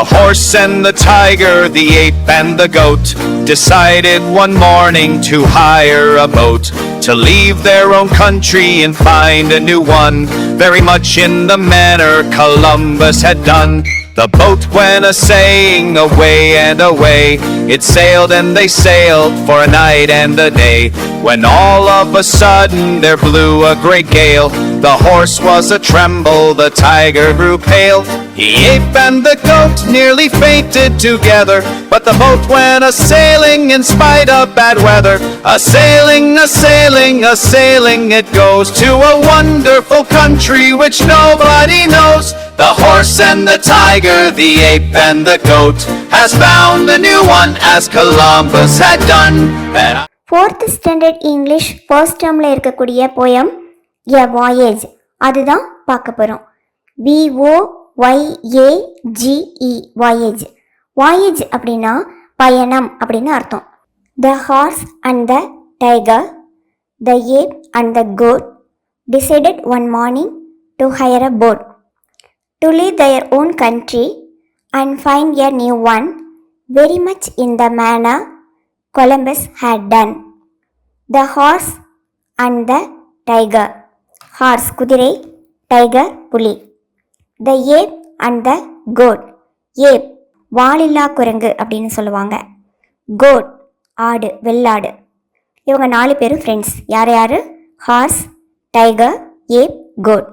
The horse and the tiger, the ape and the goat decided one morning to hire a boat to leave their own country and find a new one, very much in the manner Columbus had done. The boat went a saying away and away. It sailed and they sailed for a night and a day. When all of a sudden there blew a great gale. The horse was a tremble, the tiger grew pale. The ape and the goat nearly fainted together. But the boat went a sailing in spite of bad weather. A sailing, a sailing, a sailing, it goes to a wonderful country which nobody knows. The horse and the tiger, the ape and the goat has found a new one as Columbus had done. And I- fourth standard English first டேர்மில் இருக்கக்கூடிய poem எ voyage அதுதான் பார்க்க போகிறோம் VO ஒய்ஏஜிஇ voyage voyage அப்படின்னா பயணம் அப்படின்னு அர்த்தம் the horse and the tiger the ape and the goat decided one morning to hire a boat to leave their own country and find a new one very much in the manner Columbus had done the horse and the tiger horse குதிரை tiger புலி the ape and the goat ape வாலில்லா குரங்கு அப்படின்னு சொல்லுவாங்க. Code ஆடு வெள்ளாடு. இவங்க நாலு பேரும் ஃப்ரெண்ட்ஸ் யார் யார்? Horse tiger ape goat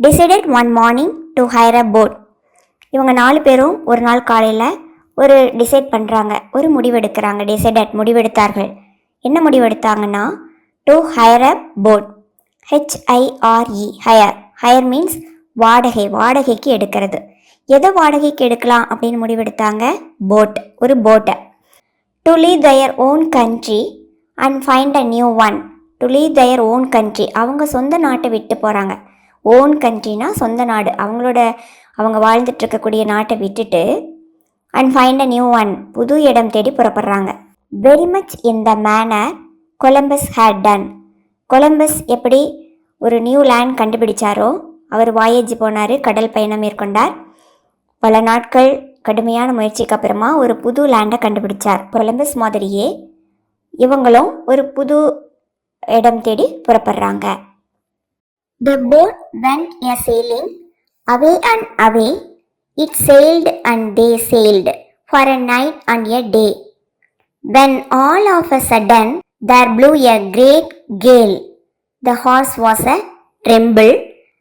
decided one morning to hire a boat இவங்க நாலு பேரும் ஒரு நாள் காலையில் ஒரு டிசைட் பண்ணுறாங்க ஒரு முடிவெடுக்கிறாங்க. டிசைடட் முடிவெடுத்தார்கள். என்ன முடிவெடுத்தாங்கன்னா to hire a boat H I R E hire hire means வாடகை வாடகைக்கு எடுக்கிறது. எதை வாடகைக்கு எடுக்கலாம் அப்படின்னு முடிவெடுத்தாங்க? போட் ஒரு போட்டை to leave their own country and find a new one to leave their own country அவங்க சொந்த நாட்டை விட்டு போகிறாங்க ஓன் கண்ட்ரினா சொந்த நாடு. அவங்களோட அவங்க வாழ்ந்துட்டுருக்கக்கூடிய நாட்டை விட்டுட்டு and find a new one புது இடம் தேடி புறப்படுறாங்க. Very much in the manner Columbus had done Columbus எப்படி ஒரு நியூ லேண்ட் கண்டுபிடிச்சாரோ அவர் வாயேஜ் போனார் கடல் பயணம் மேற்கொண்டார் பல நாட்கள் கடுமையான முயற்சிக்கு அப்புறமா ஒரு புது லேண்டை கண்டுபிடிச்சார் கொலம்பஸ் மாதிரியே இவங்களும் ஒரு புது இடம் தேடி புறப்படுறாங்க The boat went a sailing away and away. It sailed and they sailed for a night and a day. When all of a sudden there blew a great gale. The horse was a tremble.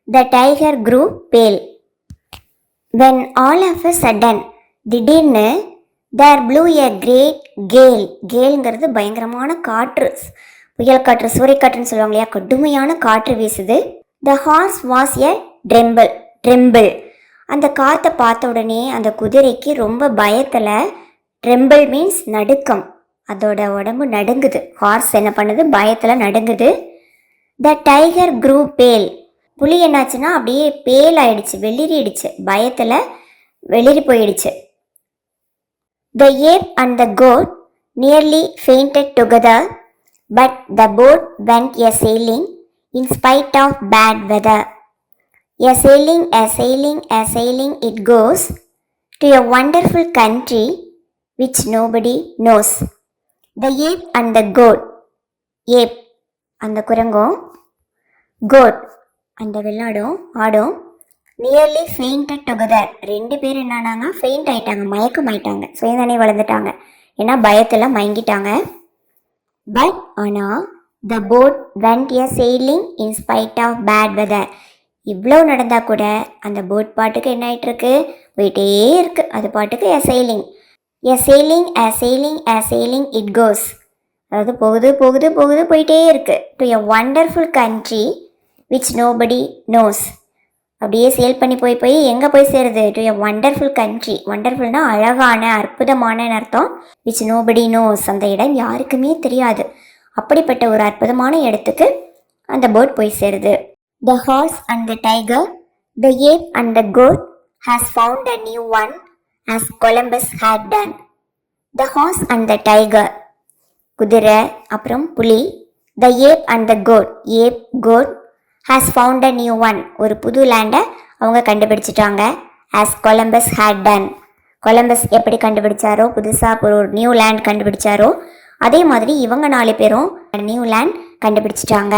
The tiger grew pale when all of a sudden திடீர்னு there blew a great gale கேல்ங்கிறது பயங்கரமான காற்று. புயல் காற்று சூறைக்காற்றுன்னு சொல்லுவாங்க இல்லையா? கடுமையான காற்று வீசுது. The horse was a tremble tremble அந்த காற்றை பார்த்த உடனே அந்த குதிரைக்கு ரொம்ப பயத்தில் ட்ரெம்பிள் மீன்ஸ் நடுக்கம். அதோட உடம்பு நடுங்குது. ஹார்ஸ் என்ன பண்ணுது? பயத்தில் நடுங்குது. த டைகர் க்ரூ பேல் புலி என்னாச்சுன்னா அப்படியே பேல் ஆயிடுச்சு வெளிரிடுச்சு பயத்தில் வெளிரி போயிடுச்சு the ape and the goat nearly fainted together but the boat went a sailing in spite of bad weather a sailing a sailing a sailing it goes to a wonderful country which nobody knows the ape and the goat ape அந்த குரங்கோ code அந்த வெள்ளாடும் ஆடும். Nearly fainted together ரெண்டு பேர் என்னன்னாங்க faint ஆயிட்டாங்க மயக்கம் ஆயிட்டாங்க. சுயதனை வளர்ந்துட்டாங்க. ஏன்னா பயத்தில் மயங்கிட்டாங்க. பட் ஆனால் the boat went a sailing in spite of bad weather இவ்வளோ நடந்தால் கூட அந்த போட் பாட்டுக்கு என்ன ஆகிட்டுருக்கு போயிட்டே இருக்குது அது பாட்டுக்கு a sailing a sailing a sailing a sailing it goes அதாவது போகுது போகுது போகுது போயிட்டே இருக்குது to a wonderful country which nobody knows அப்படியே சேல் பண்ணி போய் போய் எங்கே போய் சேருது? டு எ வண்டர்ஃபுல் கண்ட்ரி ஒண்டர்ஃபுல்னா அழகான அற்புதமான அர்த்தம்? விச் நோபடி நோஸ் அந்த இடம் யாருக்குமே தெரியாது. அப்படிப்பட்ட ஒரு அற்புதமான இடத்துக்கு அந்த போட் போய் சேருது. The horse and the tiger the ape and the goat has found a new one as Columbus had done the horse and the tiger குதிரை அப்புறம் புலி the ape and the goat ape goat has found a new one ஒரு புது லேண்டை அவங்க கண்டுபிடிச்சிட்டாங்க. As Columbus had done Columbus எப்படி கண்டுபிடிச்சாரோ புதுசாக ஒரு நியூ லேண்ட் கண்டுபிடிச்சாரோ அதே மாதிரி இவங்க நாலு பேரும் நியூ லேண்ட் கண்டுபிடிச்சிட்டாங்க.